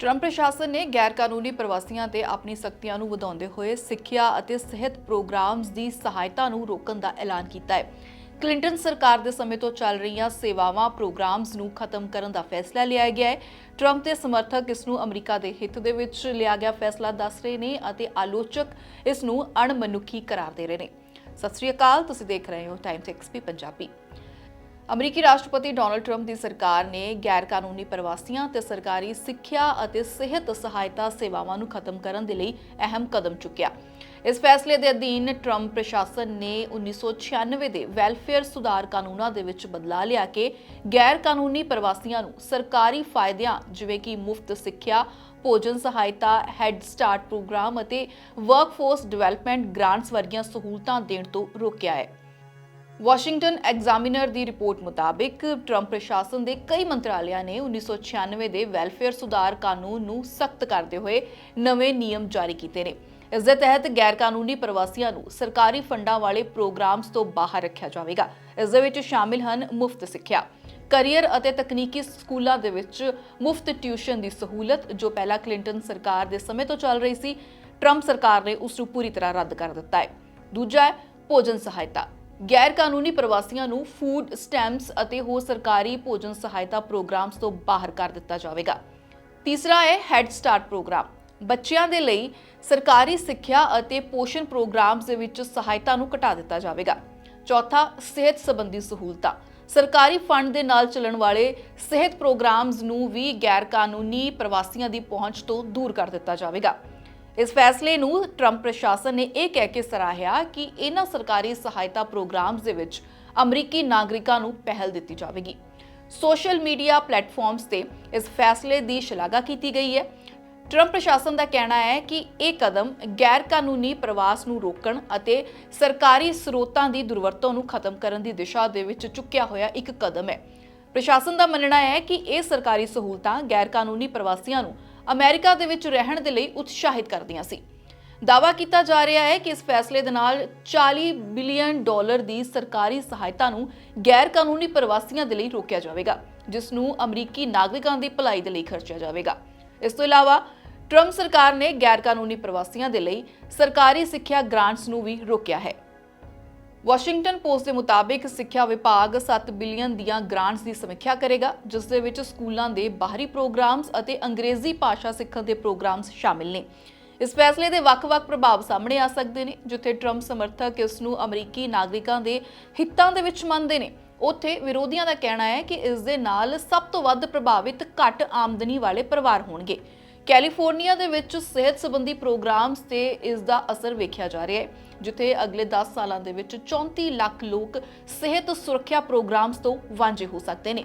Trump ਪ੍ਰਸ਼ਾਸਨ ਨੇ ਗੈਰ ਕਾਨੂੰਨੀ ਪ੍ਰਵਾਸੀਆਂ ਤੇ ਆਪਣੀ ਸਖਤੀਆਂ ਨੂੰ ਵਧਾਉਂਦੇ ਹੋਏ ਸਿੱਖਿਆ ਅਤੇ ਸਿਹਤ ਪ੍ਰੋਗਰਾਮਸ ਦੀ ਸਹਾਇਤਾ ਨੂੰ ਰੋਕਣ ਦਾ ਐਲਾਨ ਕੀਤਾ ਹੈ। ਕਲਿੰਟਨ ਸਰਕਾਰ ਦੇ ਸਮੇਂ ਤੋਂ ਚੱਲ ਰਹੀਆਂ ਸੇਵਾਵਾਂ, ਪ੍ਰੋਗਰਾਮਸ ਨੂੰ ਖਤਮ ਕਰਨ ਦਾ ਫੈਸਲਾ ਲਿਆ ਗਿਆ ਹੈ। ਟਰੰਪ ਦੇ ਸਮਰਥਕ ਇਸ ਨੂੰ ਅਮਰੀਕਾ ਦੇ ਹਿੱਤ ਦੇ ਵਿੱਚ ਲਿਆ ਗਿਆ ਫੈਸਲਾ ਦੱਸ ਰਹੇ ਨੇ ਅਤੇ ਆਲੋਚਕ ਇਸ ਨੂੰ ਅਣਮਨੁੱਖੀ ਕਰਾਰ ਦੇ ਰਹੇ ਨੇ। ਸਤਿ ਸ੍ਰੀ ਅਕਾਲ, ਤੁਸੀਂ ਦੇਖ ਰਹੇ ਹੋ ਟਾਈਮਸ ਐਕਸਪੀ ਪੰਜਾਬੀ। ਅਮਰੀਕੀ ਰਾਸ਼ਟਰਪਤੀ ਡੋਨਲਡ ਟਰੰਪ ਦੀ ਸਰਕਾਰ ਨੇ ਗੈਰ ਕਾਨੂੰਨੀ ਪ੍ਰਵਾਸੀਆਂ ਤੇ ਸਰਕਾਰੀ ਸਿੱਖਿਆ ਅਤੇ ਸਿਹਤ ਸਹਾਇਤਾ ਸੇਵਾਵਾਂ ਨੂੰ ਖਤਮ ਕਰਨ ਦੇ ਲਈ ਅਹਿਮ ਕਦਮ ਚੁੱਕਿਆ। ਇਸ ਫੈਸਲੇ ਦੇ ਅਧੀਨ ਟਰੰਪ ਪ੍ਰਸ਼ਾਸਨ ਨੇ 1996 ਦੇ ਵੈਲਫੇਅਰ ਸੁਧਾਰ ਕਾਨੂੰਨਾਂ ਦੇ ਵਿੱਚ ਬਦਲਾਅ ਲਿਆ ਕੇ ਗੈਰ ਕਾਨੂੰਨੀ ਪ੍ਰਵਾਸੀਆਂ ਨੂੰ ਸਰਕਾਰੀ ਫਾਇਦਿਆਂ ਜਿਵੇਂ ਕਿ ਮੁਫਤ ਸਿੱਖਿਆ, ਭੋਜਨ ਸਹਾਇਤਾ ਹੈਡ ਸਟਾਰਟ ਪ੍ਰੋਗਰਾਮ ਅਤੇ ਵਰਕਫੋਰਸ ਡਿਵੈਲਪਮੈਂਟ ਗ੍ਰਾਂਟਸ ਵਰਗੀਆਂ ਸਹੂਲਤਾਂ ਦੇਣ ਤੋਂ ਰੋਕਿਆ ਹੈ। ਵਾਸ਼ਿੰਗਟਨ ਐਗਜ਼ਾਮੀਨਰ ਦੀ ਰਿਪੋਰਟ ਮੁਤਾਬਿਕ ਟਰੰਪ ਪ੍ਰਸ਼ਾਸਨ ਦੇ ਕਈ ਮੰਤਰਾਲਿਆਂ ਨੇ 1996 ਦੇ ਵੈਲਫੇਅਰ ਸੁਧਾਰ ਕਾਨੂੰਨ ਨੂੰ ਸਖਤ ਕਰਦੇ ਹੋਏ ਨਵੇਂ ਨਿਯਮ ਜਾਰੀ ਕੀਤੇ ਨੇ। ਇਸ ਦੇ ਤਹਿਤ ਗੈਰ ਕਾਨੂੰਨੀ ਪ੍ਰਵਾਸੀਆਂ ਨੂੰ ਸਰਕਾਰੀ ਫੰਡਾਂ ਵਾਲੇ ਪ੍ਰੋਗਰਾਮਸ ਤੋਂ ਬਾਹਰ ਰੱਖਿਆ ਜਾਵੇਗਾ। ਇਸ ਦੇ ਵਿੱਚ ਸ਼ਾਮਿਲ ਹਨ ਮੁਫਤ ਸਿੱਖਿਆ, ਕੈਰੀਅਰ ਅਤੇ ਤਕਨੀਕੀ ਸਕੂਲਾਂ ਦੇ ਵਿੱਚ ਮੁਫਤ ਟਿਊਸ਼ਨ ਦੀ ਸਹੂਲਤ, ਜੋ ਪਹਿਲਾਂ ਕਲਿੰਟਨ ਸਰਕਾਰ ਦੇ ਸਮੇਂ ਤੋਂ ਚੱਲ ਰਹੀ ਸੀ। ਟਰੰਪ ਸਰਕਾਰ ਨੇ ਉਸ ਨੂੰ ਪੂਰੀ ਤਰ੍ਹਾਂ ਰੱਦ ਕਰ ਦਿੱਤਾ ਹੈ। ਦੂਜਾ ਹੈ ਭੋਜਨ ਸਹਾਇਤਾ। ਗੈਰ ਕਾਨੂੰਨੀ ਪ੍ਰਵਾਸੀਆਂ ਨੂੰ ਫੂਡ ਸਟੈਂਪਸ ਅਤੇ ਹੋਰ ਸਰਕਾਰੀ ਭੋਜਨ ਸਹਾਇਤਾ ਪ੍ਰੋਗਰਾਮਸ ਤੋਂ ਬਾਹਰ ਕਰ ਦਿੱਤਾ ਜਾਵੇਗਾ। ਤੀਸਰਾ ਹੈ ਹੈਡ ਸਟਾਰਟ ਪ੍ਰੋਗਰਾਮ। ਬੱਚਿਆਂ ਦੇ ਲਈ ਸਰਕਾਰੀ ਸਿੱਖਿਆ ਅਤੇ ਪੋਸ਼ਣ ਪ੍ਰੋਗਰਾਮਸ ਦੇ ਵਿੱਚ ਸਹਾਇਤਾ ਨੂੰ ਘਟਾ ਦਿੱਤਾ ਜਾਵੇਗਾ। ਚੌਥਾ, ਸਿਹਤ ਸੰਬੰਧੀ ਸਹੂਲਤਾਂ। ਸਰਕਾਰੀ ਫੰਡ ਦੇ ਨਾਲ ਚੱਲਣ ਵਾਲੇ ਸਿਹਤ ਪ੍ਰੋਗਰਾਮਸ ਨੂੰ ਵੀ ਗੈਰ ਕਾਨੂੰਨੀ ਪ੍ਰਵਾਸੀਆਂ ਦੀ ਪਹੁੰਚ ਤੋਂ ਦੂਰ ਕਰ ਦਿੱਤਾ ਜਾਵੇਗਾ। ਇਸ ਫੈਸਲੇ ਨੂੰ ਟਰੰਪ ਪ੍ਰਸ਼ਾਸਨ ਨੇ ਇਹ ਕਹਿ ਕੇ ਸਰਾਹਿਆ ਕਿ ਇਹਨਾਂ ਸਰਕਾਰੀ ਸਹਾਇਤਾ ਪ੍ਰੋਗਰਾਮਸ ਦੇ ਵਿੱਚ ਅਮਰੀਕੀ ਨਾਗਰਿਕਾਂ ਨੂੰ ਪਹਿਲ ਦਿੱਤੀ ਜਾਵੇਗੀ। ਸੋਸ਼ਲ ਮੀਡੀਆ ਪਲੇਟਫਾਰਮਸ ਤੇ ਇਸ ਫੈਸਲੇ ਦੀ ਸ਼ਲਾਘਾ ਕੀਤੀ ਗਈ ਹੈ। ਟਰੰਪ ਪ੍ਰਸ਼ਾਸਨ ਦਾ ਕਹਿਣਾ ਹੈ ਕਿ ਇਹ ਕਦਮ ਗੈਰ ਕਾਨੂੰਨੀ ਪ੍ਰਵਾਸ ਨੂੰ ਰੋਕਣ ਅਤੇ ਸਰਕਾਰੀ ਸਰੋਤਾਂ ਦੀ ਦੁਰਵਰਤੋਂ ਨੂੰ ਖਤਮ ਕਰਨ ਦੀ ਦਿਸ਼ਾ ਦੇ ਵਿੱਚ ਚੁੱਕਿਆ ਹੋਇਆ ਇੱਕ ਕਦਮ ਹੈ। ਪ੍ਰਸ਼ਾਸਨ ਦਾ ਮੰਨਣਾ ਹੈ ਕਿ ਇਹ ਸਰਕਾਰੀ ਸਹੂਲਤਾਂ ਗੈਰ ਕਾਨੂੰਨੀ ਪ੍ਰਵਾਸੀਆਂ ਨੂੰ ਅਮਰੀਕਾ ਦੇ ਵਿੱਚ ਰਹਿਣ ਦੇ ਲਈ ਉਤਸ਼ਾਹਿਤ ਕਰਦੀਆਂ ਸੀ। ਦਾਵਾ ਕੀਤਾ ਜਾ ਰਿਹਾ ਹੈ ਕਿ ਇਸ ਫੈਸਲੇ ਦੇ ਨਾਲ 40 ਬਿਲੀਅਨ ਡਾਲਰ ਦੀ ਸਰਕਾਰੀ ਸਹਾਇਤਾ ਨੂੰ ਗੈਰ ਕਾਨੂੰਨੀ ਪ੍ਰਵਾਸੀਆਂ ਦੇ ਲਈ ਰੋਕਿਆ ਜਾਵੇਗਾ, ਜਿਸ ਨੂੰ ਅਮਰੀਕੀ ਨਾਗਰਿਕਾਂ ਦੀ ਭਲਾਈ ਦੇ ਲਈ ਖਰਚਿਆ ਜਾਵੇਗਾ। ਇਸ ਤੋਂ ਇਲਾਵਾ, ਟਰੰਪ ਸਰਕਾਰ ਨੇ ਗੈਰ ਕਾਨੂੰਨੀ ਪ੍ਰਵਾਸੀਆਂ ਦੇ ਲਈ ਸਰਕਾਰੀ ਸਿੱਖਿਆ ਗ੍ਰਾਂਟਸ ਨੂੰ ਵੀ ਰੋਕਿਆ ਹੈ। ਵਾਸ਼ਿੰਗਟਨ ਪੋਸਟ ਦੇ ਮੁਤਾਬਿਕ ਸਿੱਖਿਆ ਵਿਭਾਗ 7 ਬਿਲੀਅਨ ਦੀਆਂ ਗ੍ਰਾਂਟਸ ਦੀ ਸਮੀਖਿਆ ਕਰੇਗਾ, ਜਿਸ ਦੇ ਵਿੱਚ ਸਕੂਲਾਂ ਦੇ ਬਾਹਰੀ ਪ੍ਰੋਗਰਾਮਸ ਅਤੇ ਅੰਗਰੇਜ਼ੀ ਭਾਸ਼ਾ ਸਿੱਖਣ ਦੇ ਪ੍ਰੋਗਰਾਮਸ ਸ਼ਾਮਿਲ ਨੇ। ਇਸ ਫੈਸਲੇ ਦੇ ਵੱਖ-ਵੱਖ ਪ੍ਰਭਾਵ ਸਾਹਮਣੇ ਆ ਸਕਦੇ ਨੇ, ਜਿੱਥੇ ਟਰੰਪ ਸਮਰਥਕ ਇਸ ਨੂੰ ਅਮਰੀਕੀ ਨਾਗਰਿਕਾਂ ਦੇ ਹਿੱਤਾਂ ਦੇ ਵਿੱਚ ਮੰਨਦੇ ਨੇ। ਉੱਥੇ ਵਿਰੋਧੀਆਂ ਦਾ ਕਹਿਣਾ ਹੈ ਕਿ ਇਸ ਦੇ ਨਾਲ ਸਭ ਤੋਂ ਵੱਧ ਪ੍ਰਭਾਵਿਤ ਘੱਟ ਆਮਦਨੀ ਵਾਲੇ ਪਰਿਵਾਰ ਹੋਣਗੇ। ਕੈਲੀਫੋਰਨੀਆ ਦੇ ਵਿੱਚ ਸਿਹਤ ਸੰਬੰਧੀ ਪ੍ਰੋਗਰਾਮਸ ਤੇ ਇਸ ਦਾ ਅਸਰ ਵੇਖਿਆ ਜਾ ਰਿਹਾ ਹੈ, ਜਿੱਥੇ ਅਗਲੇ 10 ਸਾਲਾਂ ਦੇ ਵਿੱਚ 34 ਲੱਖ ਲੋਕ ਸਿਹਤ ਸੁਰੱਖਿਆ ਪ੍ਰੋਗਰਾਮਸ ਤੋਂ ਵਾਂਝੇ ਹੋ ਸਕਦੇ ਨੇ।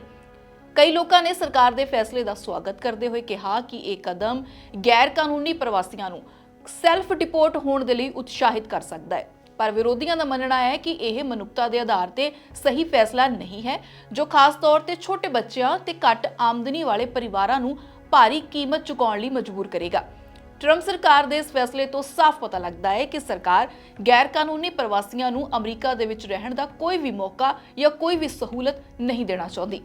ਕਈ ਲੋਕਾਂ ਨੇ ਸਰਕਾਰ ਦੇ ਫੈਸਲੇ ਦਾ ਸਵਾਗਤ ਕਰਦੇ ਹੋਏ ਕਿਹਾ ਕਿ ਇਹ ਕਦਮ ਗੈਰ ਕਾਨੂੰਨੀ ਪ੍ਰਵਾਸੀਆਂ ਨੂੰ ਸੈਲਫ ਡਿਪੋਰਟ ਹੋਣ ਦੇ ਲਈ ਉਤਸ਼ਾਹਿਤ ਕਰ ਸਕਦਾ ਹੈ। ਪਰ ਵਿਰੋਧੀਆਂ ਦਾ ਮੰਨਣਾ ਹੈ ਕਿ ਇਹ ਮਨੁੱਖਤਾ ਦੇ ਆਧਾਰ ਤੇ ਸਹੀ ਫੈਸਲਾ ਨਹੀਂ ਹੈ, ਜੋ ਖਾਸ ਤੌਰ ਤੇ ਛੋਟੇ ਬੱਚਿਆਂ ਤੇ ਘੱਟ ਆਮਦਨੀ ਵਾਲੇ ਪਰਿਵਾਰਾਂ ਨੂੰ ਭਾਰੀ ਕੀਮਤ ਚੁਕਾਉਣ ਲਈ ਮਜਬੂਰ ਕਰੇਗਾ। ਟਰੰਪ ਸਰਕਾਰ ਦੇ ਇਸ ਫੈਸਲੇ ਤੋਂ ਸਾਫ਼ ਪਤਾ ਲੱਗਦਾ ਹੈ ਕਿ ਸਰਕਾਰ ਗੈਰ ਕਾਨੂੰਨੀ ਪ੍ਰਵਾਸੀਆਂ ਨੂੰ ਅਮਰੀਕਾ ਦੇ ਵਿੱਚ ਰਹਿਣ ਦਾ ਕੋਈ ਵੀ ਮੌਕਾ ਜਾਂ ਕੋਈ ਵੀ ਸਹੂਲਤ ਨਹੀਂ ਦੇਣਾ ਚਾਹੁੰਦੀ।